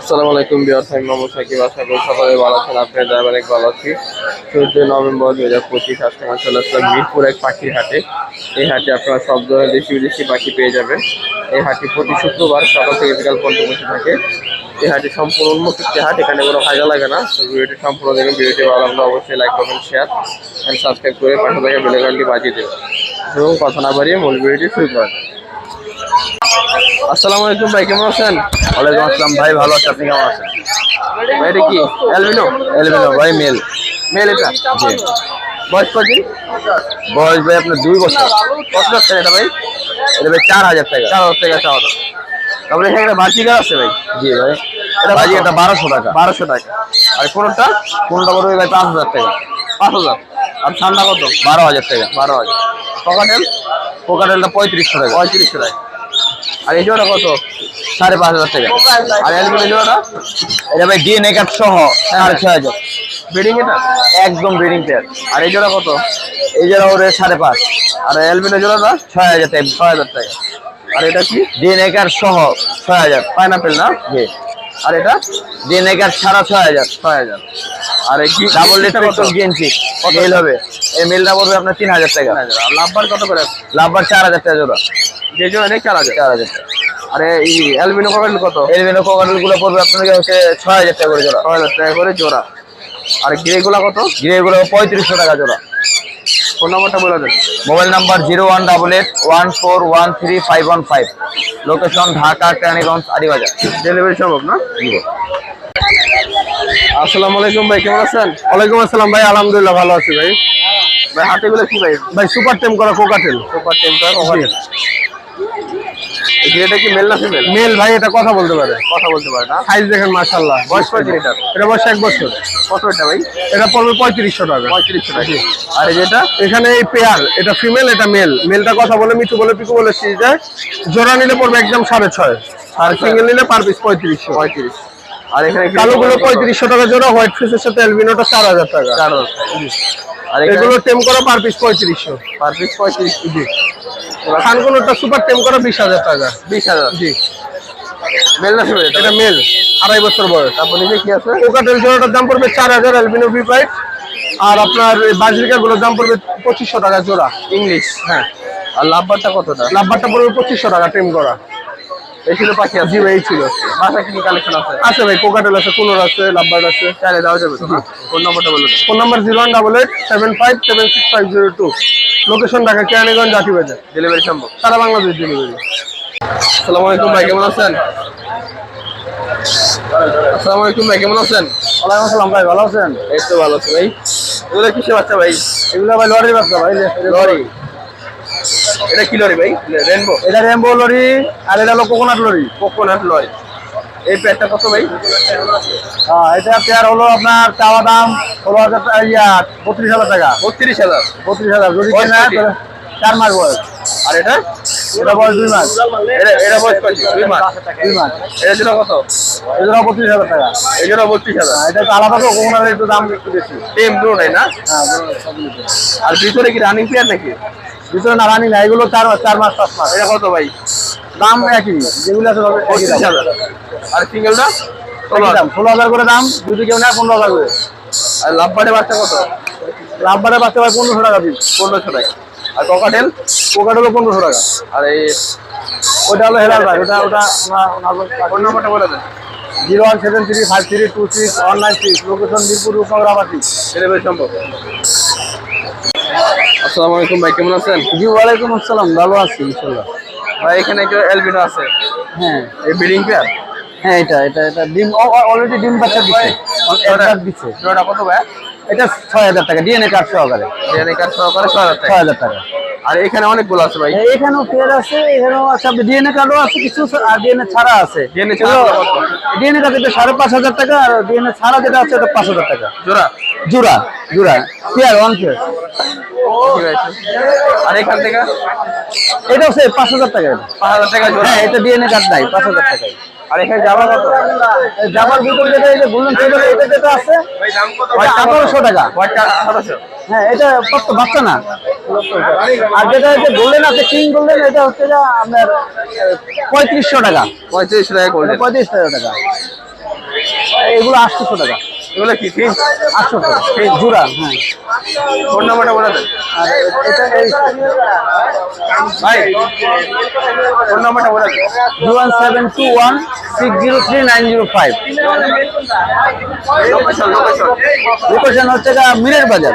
আসসালামু আলাইকুম বিয়ার আমি মোহাম্মদ সাকিব। আশা করি সকলে ভালো আছেন আপনার দ্বারা অনেক ভালো আছি। চোদ্দই নভেম্বর দুই হাজার পঁচিশ আজকে আমার চলে আসলাম মিরপুর এক পাখির হাটে। এই হাটে আপনারা সব ধরনের দেশি বিদেশি পাখি পেয়ে যাবেন। এই হাটটি প্রতি শুক্রবার সকাল থেকে বিকাল পর্যন্ত বসে থাকে। এই হাটটি সম্পূর্ণ উন্মুক্ত একটি হাট, এখানে কোনো ফায়দা লাগে না। তো ভিডিওটি সম্পূর্ণ দেখুন, ভিডিওটি ভালো লাগলে অবশ্যই লাইক করবেন শেয়ার অ্যান্ড সাবস্ক্রাইব করে পাশে থাকা বেলেগানটি বাজিয়ে দেবেন এবং কথা না বাড়িয়ে মূল ভিডিওটি শুরু করেন আসসালামু আলাইকুম ভাই, কেমন আছেন? ওয়ালাইকুম আসসালাম ভাই ভালো আছে আপনি কেমন আছেন? এটা কি? অ্যালবিনো এলবিনো ভাই মেল। মেল এটা? জি। বয়স কদিন বয়স ভাই আপনার দুই বছর। কত যাচ্ছে এটা ভাই? এটা ভাই চার হাজার টাকা। চার হাজার টাকা চাওয়া। তারপরে এখানে একটা বাটিকা আছে ভাই? জি ভাই। এটা ভাই কত? এটা বারোশো টাকা। বারোশো টাকা। আর কোনটা? কোনটা পড়বে ভাই পাঁচ হাজার টাকা। পাঁচ হাজার। আর ঠান্ডা কত? বারো হাজার টাকা। বারো হাজার। পকাটেল পোকাটেলটা পঁয়ত্রিশশো টাকা। পঁয়ত্রিশশো টাকা। আর এই জোড়া কত? সাড়ে পাঁচ হাজার টাকা। আর অ্যালবিনো জোড়াটা এটা ভাই ডিএনএ কার্ড সহ সাড়ে ছয় হাজার। ব্রিডিং এটা? একদম ব্রিডিং পেয়ার আর এই জোড়া কত? এই যারা ওরে সাড়ে পাঁচ। আর অ্যালবিনো জোড়াটা ছয় হাজার টাকা ছয় হাজার টাকা। আর এটা কি? ডিএনএ কার্ড সহ ছয় হাজার। পাইনাপেল না? জি। আর এটা? ডিএনএ কার্ড সাড়ে ছয় হাজার ছয় হাজার। আর এই কি? ডাবল লিটার কত? লিটার কত? মেল হবে। এই মেলটা পড়বে আপনার তিন হাজার টাকা। আর লাভবার কত করে? লাভবার চার হাজার টাকা জোড়া। যে জোড়া নেই চার হাজার। চার হাজার টাকা। আর এই অ্যালবিনো ককাটেল কত? কোকাটেলগুলো পড়বে আপনাকে হচ্ছে ছয় হাজার টাকা করে জোড়া। ছয় হাজার টাকা করে জোড়া। আর গ্রে গুলা কত? গ্রে গুলো পঁয়ত্রিশশো টাকা জোড়া। ফোন নাম্বারটা বলে দেন। Mobile number zero one double eight one four one three five one five. Location Dhaka Keraniganj Adibazar delivery সম্ভব না? আসসালামু আলাইকুম ভাই কেমন আছেন? ওয়ালাইকুম আসসালাম ভাই আলহামদুলিল্লাহ ভালো আছি ভাই। ভাই হাতে গুলো কি ভাই? ভাই সুপার টেম করা কোকাটেল সুপার টেম্পার ককাটেল এটা কি মেল না ফিমেল মেল ভাই এটা কথা বলতে পারে। কথা বলতে পারে না। সাইজ দেখেন মাশাল্লাহ বয়স কয়দিন এটা? এটা বয়স এক বছর। কত এটা ভাই? এটা পড়বে পঁয়ত্রিশশো টাকা। পঁয়ত্রিশশো টাকা। আর যেটা? এখানে এই পেয়ার এটা ফিমেল এটা মেল মেলটা কথা বলে মিঠু বলে পিকু বলে সিজ জোড়া নিলে পড়বে একদম সাড়ে ছয়। আর সিঙ্গেল নিলে পার পিস পঁয়ত্রিশশো। পঁয়ত্রিশ। আর এখানে কালোগুলো পঁয়ত্রিশশো টাকা জোড়া হোয়াইট ফিসের সাথে অ্যালবিনোটা চার হাজার টাকা। চার হাজার। টাকা। আর এগুলো এগুলো টেম করা পার পিস পঁয়ত্রিশশো। পার পিস পঁয়ত্রিশ। খানগুলোটা সুপার টেম করা বিশ হাজার টাকা। বিশ হাজার। জি। মেল না ফিমেল? এটা মেল আড়াই বছর বয়স। তারপর কি আছে? কোকাটেল জোড়াটার দাম পড়বে চার হাজার অ্যালবিনো আর আপনার বাজরিকাগুলোর দাম পড়বে পঁচিশশো টাকা জোড়া। ইংলিশ। হ্যাঁ। আর লাভবারটা কতটা? লাভবারটা পড়বে পঁচিশশো টাকা টেম করা এই ছিল পাখি জি ভাই ছিল। বাসা কি কালেকশন আছে? আছে ভাই কোকাটেল আছে কুনোর আছে লাভবার্ড আছে। চাইলে দেওয়া যাবে ফোন নাম্বারটা বলে phone number zero one double eight seven five seven six five zero two. Location Dhaka Keraniganj Jatibazar delivery সম্ভব। সারা বাংলাদেশ ডেলিভারি আসসালামু আলাইকুম ভাই কেমন আছেন? আসসালামু আলাইকুম ভাই কেমন আছেন? ওয়ালাইকুম আসসালাম ভাই ভালো আছেন? এই তো ভালো আছি ভাই। এগুলো কিসে বাচ্চা ভাই? এগুলো ভাই লরি ব্যবসা ভাই লরি। এটা কি লরি ভাই? রেনবো এটা রেমবো লরি আর এটা হলো কোকোনাট লরি। Coconut lorry. এই প্যাডটা কত ভাই? হ্যাঁ এটা পেয়ার হলো আপনার চাওয়া দাম ষোলো হাজার ইয়া বত্রিশ হাজার টাকা। বত্রিশ হাজার। বত্রিশ হাজার। যদি চার মাস বয়স। আর এটা? এটা বয়স দুই মাস। এটা এটা বয়স দুই মাস। দুই মাস। এটা জন্য কত? এগুলো বত্রিশ হাজার টাকা। এই জন্য বত্রিশ হাজার। হ্যাঁ, এটা তো আলাদা তো একটু দাম একটু বেশি। ব্লু নাই না? হ্যাঁ আর ভিতরে কি রানিং প্লেয়ার নাকি? ভিতরে না রানি না এগুলো চার মাস চার মাস পাঁচ মাস। এটা কত ভাই? দাম একই যেগুলো আছে পঁচিশ। হাজার। আর সিঙ্গেলটা? একই দাম ষোলো হাজার করে দাম যদি কেউ নেয় পনেরো হাজার করে। আর লাভবারে বাচ্চা কত? লাভবারে বাচ্চা ভাই পনেরোশো টাকা পিস পনেরোশো টাকা। আর ককাটেল? কোকাট হলো পনেরোশো টাকা। আর এই ওটা হলো হেলাল ভাই ওটা ওটা ফোন নাম্বারটা বলে দেন। Zero one seven three five three two six one nine six location Mirpur উপনগর আবাসিক। ডেলিভারি সম্ভব আসসালামু আলাইকুম ভাই কেমন আছেন? জি ওয়ালাইকুম আসসালাম ভালো আছি ইনশাআল্লাহ ভাই এখানে একটা এলবিনো আছে। হ্যাঁ। এই বিলিং পেয়ার? হ্যাঁ এটা এটা এটা ডিম অলরেডি ডিম বাচ্চা দিচ্ছে অর্ডার দিচ্ছে জোড়া কত ভাই? এটা ছয় হাজার টাকা ডিএনএ কার্ড সহকারে। ডিএনএ কার্ড সহকারে ছয় হাজার টাকা। ছয় হাজার টাকা। আর এখানে অনেকগুলো আছে ভাই। এখানেও পেয়ার আছে এখানেও আছে ডিএনএ কার্ডও আছে কিছু আর ডিএনএ ছাড়া আছে। DNA ছাড়া ডিএনএ কার্ড এটা সাড়ে পাঁচ হাজার টাকা আর ডিএনএ ছাড়া যেটা আছে এটা পাঁচ হাজার টাকা। জোড়া? জোড়া জোড়া পেয়ার ওয়ান পেয়ার ঠিক আছে। আর এখান থেকে? এটাও সে পাঁচ হাজার টাকা। পাঁচ হাজার টাকা হ্যাঁ এটা ডিএনএ কার্ড নাই পাঁচ হাজার টাকায়। আর এখানে কত? এই জামার ভিতর যেটা এই যে বললেন সেটা এটা যেটা আছে ওটা আঠারোশো টাকা। আঠারোশো। হ্যাঁ এটা বাচ্চা না। আর যেটা হচ্ছে গোল্ডেন আছে কিং গোল্ডেন এটা হচ্ছে যে আপনার পঁয়ত্রিশশো টাকা। পঁয়ত্রিশ টাকা পঁয়ত্রিশ টাকা টাকা। এগুলো আটশোশো টাকা। এগুলো কি? ফিন আটশো জোড়া হ্যাঁ। ফোন নাম্বারটা বলে দেন। এটা এই ভাই ফোন নাম্বারটা বলে দেন। Zero one seven two one six zero three nine zero five. Location location location হচ্ছে মিরের বাজার।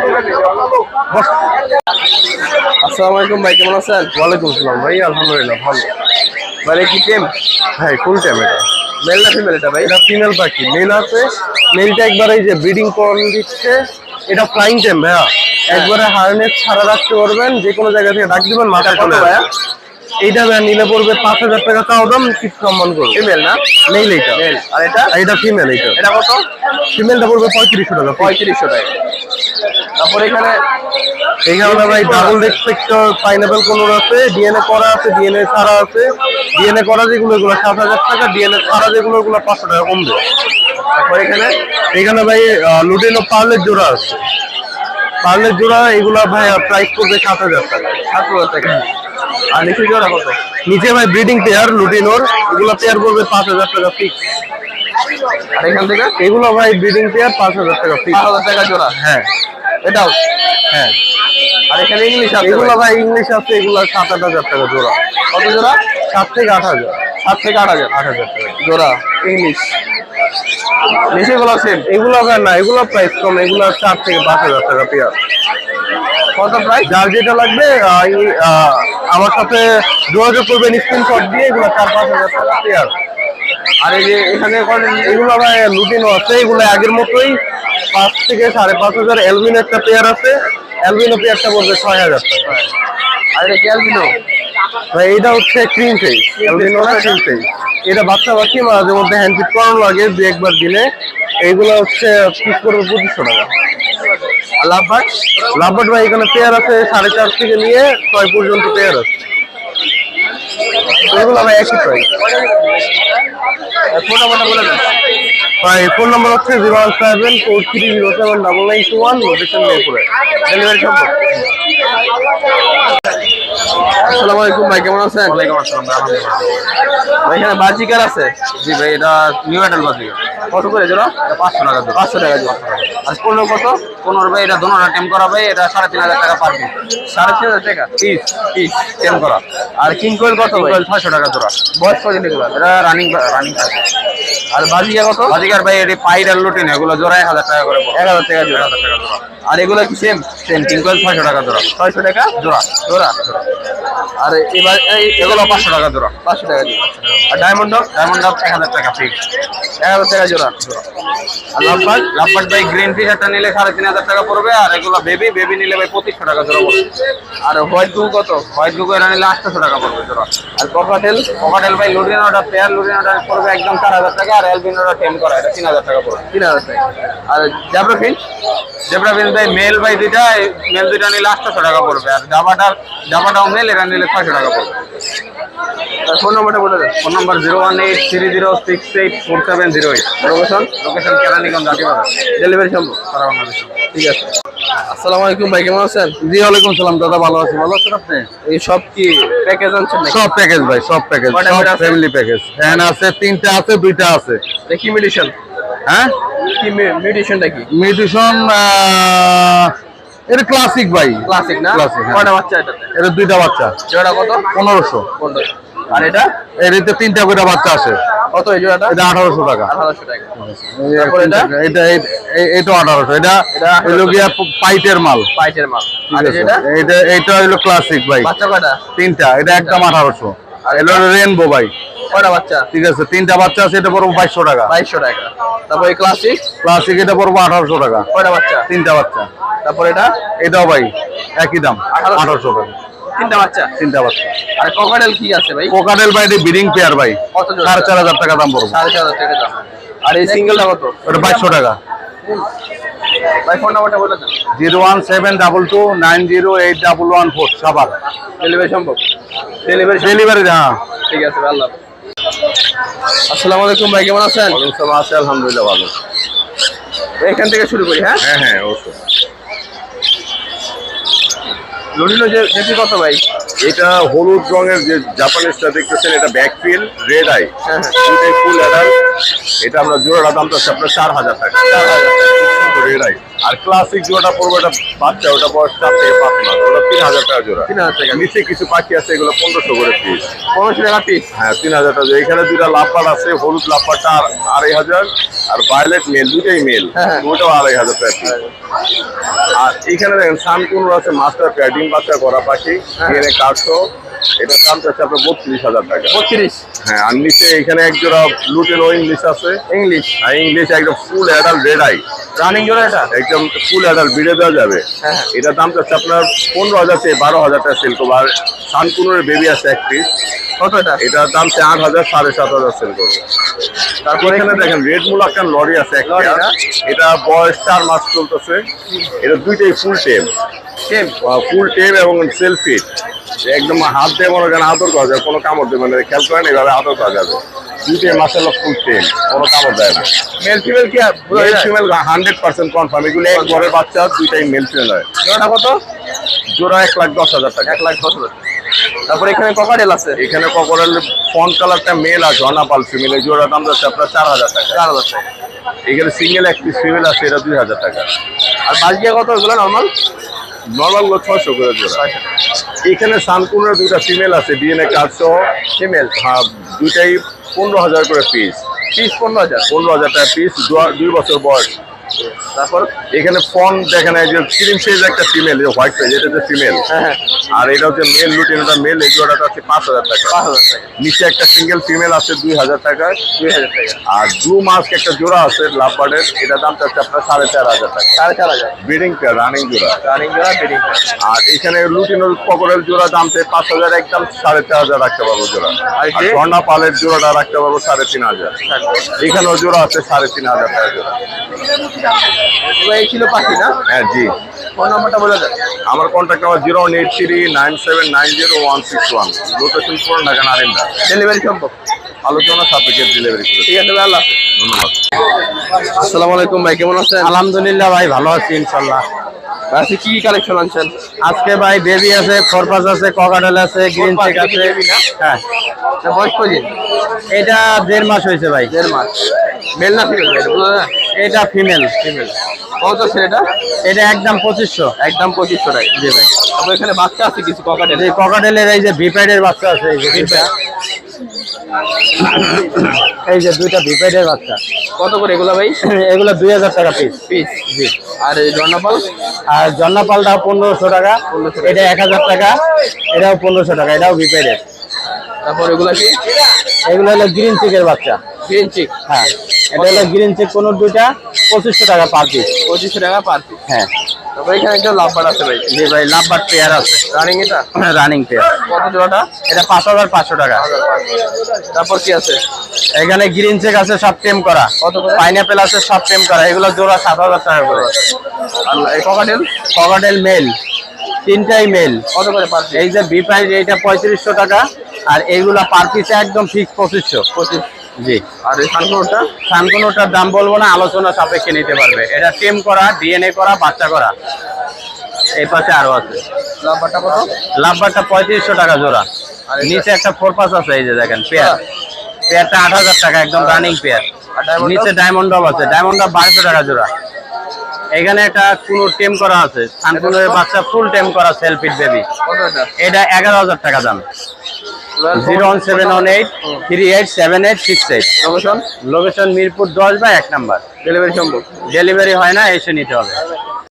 আসসালামু আলাইকুম ভাই কেমন আছেন? ওয়ালাইকুম আসসালাম। ভাই আলহামদুলিল্লাহ ভালো। মানে কি টেম? ভাই ফুল টাইম এটা। মেল না ফিমেল এটা ভাই? এটা ফিমেল পাখি। মেল আছে। মেলটা একবার এই যে ব্রিডিং করন দিচ্ছে। এটা ফ্লাইং টাইম ভাইয়া। একবারে হারনেস ছাড়া রাখতে পারবেন। যে কোনো জায়গা থেকে ডাক দিবেন মাথা চলে ভাইয়া? এইটা ভাইয়া নিলে পড়বে পাঁচ হাজার টাকা। চাও দাম কিছু সম্মান করবে। ফিমেল না? মেল এইটা। মেল আর এটা? এটা ফিমেল এইটা। এটা কত? ফিমেলটা পড়বে পঁয়ত্রিশশো টাকা। পঁয়ত্রিশশো টাকা। তারপর এখানে এইখানে ভাই ডাবল রেসপেক্টর পাইনাপেল কোন আছে ডিএনএ করা আছে ডিএনএ ছাড়া আছে। ডিএনএ করা যেগুলো এগুলো সাত হাজার টাকা ডিএনএ ছাড়া যেগুলো ওগুলো পাঁচশো টাকা কমবে তারপর এখানে এখানে ভাই লুটিনো পার্লের জোড়া আছে। পার্লের জোড়া এগুলা ভাই প্রাইস পড়বে সাত হাজার টাকা। সাত হাজার টাকা। আর নিচে জোড়া কত? নিচে ভাই ব্রিডিং পেয়ার লুটিনোর এগুলো পেয়ার পড়বে পাঁচ হাজার টাকা ফিক্স আর এখান থেকে? এগুলো ভাই ব্রিডিং পেয়ার পাঁচ হাজার টাকা পাঁচ ফিক্স হাজার টাকা জোড়া? হ্যাঁ। এটাও? হ্যাঁ। আর এখানে ইংলিশ আছে এগুলো ভাই। ভাই ইংলিশ আছে এগুলো সাত আট হাজার টাকা জোড়া। কত জোড়া? সাত থেকে আট হাজার। সাত থেকে আট হাজার আট হাজার টাকা জোড়া ইংলিশ সেম এগুলো না এগুলো প্রাইস কম এগুলো চার থেকে পাঁচ হাজার টাকা পেয়ার। কত প্রাইস যার যেটা লাগবে আমার সাথে যোগাযোগ করবেন স্ক্রিনশট দিয়ে এগুলো চার পাঁচ হাজার টাকা পেয়ার। আর এই যে এখানে এগুলো লুটিনো আছে এগুলো আগের মতোই পাঁচ থেকে সাড়ে পাঁচ হাজার এলবিন একটা পেয়ার আছে। এলবিনো পেয়ারটা পড়বে ছয় হাজার টাকা। আর এটা ক্যালভিনো ভাই এটা হচ্ছে ক্রিম ফেস এলবিনো না ক্রিম ফেস এটা বাচ্চা বাচ্চি মাঝে মধ্যে হ্যান্ড করানো লাগে দু একবার দিলে। এইগুলো হচ্ছে পিস করবে পঁচিশশো টাকা। আর লাভবাট লাভবাট ভাই এখানে পেয়ার আছে সাড়ে চার থেকে নিয়ে ছয় পর্যন্ত পেয়ার আছে। এগুলো ভাই একই প্রাইস ফোন নাম্বারটা বলে দেন। ভাই ফোন নাম্বার হচ্ছে zero one seven four three zero seven double nine two one location মেয়েপুরে delivery সম্ভব আসসালামু আলাইকুম ভাই কেমন আছেন? ওয়ালাইকুম আসসালাম ভাই, আলহামদুলিল্লাহ। ভাই এখানে বাজিকার আছে? জি ভাই এটা নিউ অ্যাডাল বাজিকা কত করে জোড়া পাঁচশো টাকা জোড়া পাঁচশো টাকা জোড়া আর পনেরো কত? পনেরো ভাই এটা দোনোটা টেম করা ভাই এটা সাড়ে তিন হাজার টাকা পার সাড়ে তিন হাজার টাকা? পিস পিস টেম করা। আর কিং কোয়েল কত ভাই? ছয়শো টাকা জোড়া। বয়স এগুলো? এটা রানিং রানিং আর বাজিকা কত? বাজিকার ভাই এটি পাইড আর লুটিন এগুলো জোড়া এক হাজার টাকা করে এক হাজার টাকা জোড়া। হাজার টাকা জোড়া। আর এগুলো কি সেম সেম টিঙ্কল ছয়শো টাকা জোড়া। ছয়শো টাকা? জোড়া। জোড়া। আর এবার এই এগুলো পাঁচশো টাকা জোড়া। পাঁচশো টাকা জোড়া। আর ডায়মন্ড ডায়মন্ড এক হাজার টাকা ফিক্স এক হাজার টাকা জোড়া। লাভবার্ড লাভবার্ড ভাই গ্রিন ফিশ একটা নিলে সাড়ে তিন হাজার টাকা পড়বে আর এগুলো বেবি বেবি নিলে ভাই পঁচিশশো টাকা জোড়া পড়বে। আর হোয়াইট ব্লু কত? হোয়াইট গুগো এটা নিলে আটশোশো টাকা পড়বে জোড়া। আর ককাটেল পকাটেল ভাই লুডিনোটা পেয়ার লুডিনোটা পড়বে একদম চার হাজার টাকা আর অ্যালবিনোটা টেম করা এটা তিন হাজার টাকা পড়বে। তিন হাজার টাকা। আর জাবরা ফিন জেব্রা ভাই মেল ভাই দুইটা মেল দুইটা নিলে আটশোশো টাকা পড়বে আর জাবাটার জাবাটাও মেল এটা নিলে ছয়শো টাকা পড়বে। ফোন নাম্বারটা বলে দেন phone number zero one eight three zero six eight four seven zero eight. Location? Location Keraniganj Jatibazar delivery সম্ভব। সারা বাংলাদেশ ঠিক আছে। আসসালামু আলাইকুম ভাই কেমন আছেন? জি ওয়ালাইকুম সালাম দাদা ভালো আছি। ভালো আছেন আপনি? এই সব কি প্যাকেজ আনছেন নাকি? সব প্যাকেজ ভাই সব প্যাকেজ সব ফ্যামিলি প্যাকেজ ফ্যান আছে তিনটা আছে দুইটা আছে। দেখি মেডিসিন হ্যাঁ? কি মেডিসিনটা কি? মিউটিশন এটা ক্লাসিক ভাই। ক্লাসিক না? Classic, হ্যাঁ। কয়টা বাচ্চা এটা দুইটা বাচ্চা। জোড়া কত? পনেরোশো। পনেরো। আর এটা? এর এতে তিনটা করে বাচ্চা কত এই জোড়াটা? এটা আঠারোশো টাকা। আঠারোশো টাকা। তারপর এটা? এটা এটা আঠারোশো। এটা এটা 1800 হইল গিয়া পাইটের মাল। পাইটের মাল। আর এটা? এটা এটা হইল ক্লাসিক ভাই। বাচ্চা কয়টা? তিনটা। এটা একদম আঠারোশো। আর এটা রেনবো ভাই কয়টা বাচ্চা? ঠিক আছে তিনটা বাচ্চা আছে এটা পড়ব বাইশশো টাকা। বাইশশো টাকা। তারপর এই ক্লাসিক ক্লাসিক এটা পড়ব আঠারোশো টাকা। কয়টা বাচ্চা? তিনটা বাচ্চা। তারপর এটা? এটাও ভাই একই দাম আঠারোশো। টাকা তিনটা বাচ্চা? তিনটা বাচ্চা। আর ককাটেল কি আছে ভাই? কোকাটেল ভাই এটা পেয়ার ভাই। সাড়ে চার হাজার টাকা দাম পড়ব। সাড়ে চার হাজার টাকা দাম। আর এই সিঙ্গেলটা কত? ওটা বাইশশো টাকা। ভাই ফোন নাম্বারটা বলে দেন। Zero one seven double two nine zero eight double one four Savar delivery সম্ভব? ডেলিভারি ডেলিভারি হ্যাঁ। ঠিক আছে আল্লাহ আসসালামু আলাইকুম ভাই কেমন আছেন? আছে আলহামদুলিল্লাহ ভালো। এখান থেকে শুরু করি হ্যাঁ? হ্যাঁ হ্যাঁ অবশ্যই। লুটিনো যে দেখি কত ভাই? এটা হলুদ রঙের যে জাপানিজটা দেখতেছেন এটা ব্যাক ফিল রেড আই হ্যাঁ, দুটাই ফুল অ্যাডাল এটা আমরা জোড়াটা দাম তো আপনার চার হাজার টাকা। চার আই আর ক্লাসিক জোড়াটা পড়বে এটা বাচ্চা ওটা বয়স চার থেকে পাঁচ মাস ওটা তিন হাজার টাকা জোড়া। তিন হাজার টাকা। নিচে কিছু পাখি আছে এগুলো পনেরোশো করে পিস পনেরোশো টাকা পিস হ্যাঁ তিন হাজার টাকা। এখানে দুটা লাভবার আছে হলুদ আর আড়াই হাজার আর ভায়োলেট মেল দুটাই মেল হ্যাঁ। ওটাও আড়াই হাজার টাকা আর এখানে দেখেন সানকুনুর আছে মাস্টার প্যাডিং বাচ্চা করা পাখি এখানে কাঠশো এটা দাম চাচ্ছে আপনার বত্রিশ হাজার টাকা। বত্রিশ? হ্যাঁ আর নিচে এখানে এক জোড়া লুটেন ইংলিশ আছে। ইংলিশ আর ইংলিশ একদম full adult red eye running জোড়া এটা? একদম ফুল অ্যাডাল বিড়ে দেওয়া যাবে। হ্যাঁ। এটার দাম চাচ্ছে আপনার পনেরো হাজার থেকে বারো হাজার টাকা সেল করব। আর সানকুনুরের বেবি আছে এক এটার দাম আট হাজার সাড়ে সাত হাজার সেল করব। তারপরে? এখানে দেখেন রেড মুল একটা। লরি আছে না? এটা বয়স চার মাস চলতেছে। এটা দুইটাই ফুল টেম সেম ফুল টেম এবং সেলফি একদম হাত দিয়ে মনে করেন আদর করা যায় কোনো কামড় দেবে না। খেয়াল করেন এভাবে আদর করা যাবে। দুইটাই মাসাল্লাহ ফুল টেম কোনো কামড় দেয় না। মেল ফিমেল কি male female hundred percent confirm এগুলো এক ঘরের বাচ্চা দুইটাই মেল ফিমেল হয়। জোড়াটা কত? জোড়া এক লাখ দশ হাজার টাকা। এক লাখ দশ হাজার। তারপর এখানে ককাটেল আছে? এখানে ককরেল ফন কালারটা মেল আছে অনাপাল ফিমেল এই জোড়া দাম যাচ্ছে আপনার চার হাজার টাকা। চার হাজার টাকা। এখানে সিঙ্গেল এক পিস ফিমেল আছে এটা দুই হাজার টাকা। আর বাজগিয়া কত ওগুলো নর্মাল নর্মালগুলো ছয়শো করে জোড়া এখানে সানকুনের দুইটা ফিমেল আছে ডিএনএ কার্ড সহ। ফিমেল হ্যাঁ দুইটাই পনেরো হাজার করে পিস পিস পনেরো হাজার। পনেরো হাজার টাকা পিস দুই বছর বয়স। তারপর এখানে ফন দেখেন এই যে ক্রিম সাইজ একটা ফিমেল হোয়াইট সাইজ এটা হচ্ছে ফিমেল হ্যাঁ হ্যাঁ। আর এটা হচ্ছে মেল লুটিন এটা মেল এই জোড়াটা হচ্ছে পাঁচ হাজার টাকা। পাঁচ হাজার টাকা। নিচে একটা সিঙ্গেল ফিমেল আছে দুই হাজার টাকা দুই হাজার টাকা। আর ব্লু মাস্ক একটা জোড়া আছে লাভবার্ডের এটা দাম চাচ্ছে আপনার সাড়ে চার হাজার টাকা। সাড়ে চার হাজার। ব্রিডিং পেয়ার রানিং জোড়া। রানিং জোড়া বেডিং আর এখানে লুটিনোর পকরের জোড়া দাম থেকে পাঁচ হাজার একদম সাড়ে চার হাজার রাখতে পারব জোড়া। আর যে? ঝর্ণা পালের জোড়াটা রাখতে পারব সাড়ে তিন হাজার। এখানেও জোড়া আছে সাড়ে তিন হাজার টাকা জোড়া। এই ছিল পাখি না? হ্যাঁ জি। ফোন নাম্বারটা বলে দেন। আমার contact number zero one eight three nine seven nine zero one six one. Location পুরো ঢাকা নারিন্দা ডেলিভারি সম্ভব? আলোচনা সাপেক্ষে ডেলিভারি করে ঠিক আছে আল্লাহ ধন্যবাদ। আসসালামু আলাইকুম ভাই কেমন আছেন? আলহামদুলিল্লাহ ভাই ভালো আছি ইনশাল্লাহ আজকে কি কি কালেকশন আনছেন? আজকে ভাই বেবি আছে খরপাস আছে ককাটেল আছে গ্রিন চেক আছে হ্যাঁ। বয়স কদিন? এটা দেড় মাস হয়েছে ভাই। দেড় মাস। মেল না ফিমেল এটা ফিমেল ফিমেল কত আছে এটা? এটা একদম পঁচিশশো। একদম পঁচিশশো টাকা। জি ভাই। তারপর এখানে বাচ্চা আছে কিছু ককাটেল এই ককাটেলের এই যে ভিপ্যাডের বাচ্চা আছে এই যে দুইটা। এই যে দুইটা ভিপ্যাডের বাচ্চা। কত করে এগুলো ভাই? এগুলো দুই হাজার টাকা পিস পিস জি। আর এই জর্নাপাল আর জন্নাপালটা পনেরোশো টাকা। এটা এক হাজার টাকা। এটাও পনেরোশো টাকা এটাও ভিপ্যাডের তারপর এগুলো কি? এগুলো হলো গ্রিন চিকের বাচ্চা। গ্রিন চিক হ্যাঁ। এটা হলো গ্রিন চিক কোনো দুইটা পঁচিশশো টাকা পার পিস পঁচিশশো টাকা পার পিস হ্যাঁ। তারপর এখানে একটা লাভবার আছে ভাই। জি ভাই লাভবার পেয়ার আছে। রানিং এটা? রানিং পেয়ার কত জোড়াটা? এটা পাঁচ হাজার পাঁচশো টাকা। তারপর কি আছে? এখানে গ্রিন চেক আছে সব টেম করা। কত? পাইনাপেল আছে সব টেম করা। এগুলো জোড়া সাত হাজার টাকা করে। আর এই ককাটেল ককাটেল মেল তিনটাই মেল কত করে পার এই যে বি প্রাইস এইটা পঁয়ত্রিশশো টাকা। আর এইগুলা পার পিসে একদম ফিক্স পঁচিশশো। পঁচিশ জি। আর এই সানফ্লাওয়ারটা? সানকোনোটার দাম বলব না আলোচনা সাপেক্ষে নিতে পারবে। এটা টেম করা ডিএনএ করা বাচ্চা করা। এই পাশে আরও আছে। লাভবারটা কত? লাভবারটা পঁয়ত্রিশশো টাকা জোড়া। নিচে একটা ফোর পাস আছে এই যে দেখেন পেয়ার পেয়ারটা আট হাজার টাকা একদম রানিং পেয়ার নিচে ডায়মন্ড ডব আছে। ডায়মন্ড ডব বারোশো টাকা জোড়া। এখানে একটা কোনো টেম করা আছে। সানকুনের বাচ্চা ফুল টেম করা সেলফিট বেবি এটা এগারো হাজার টাকা দাম। Zero one seven one eight three eight seven eight six eight. Location location Mirpur দশ বা এক নাম্বার। ডেলিভারি সম্ভব। ডেলিভারি হয় না এসে নিতে হবে।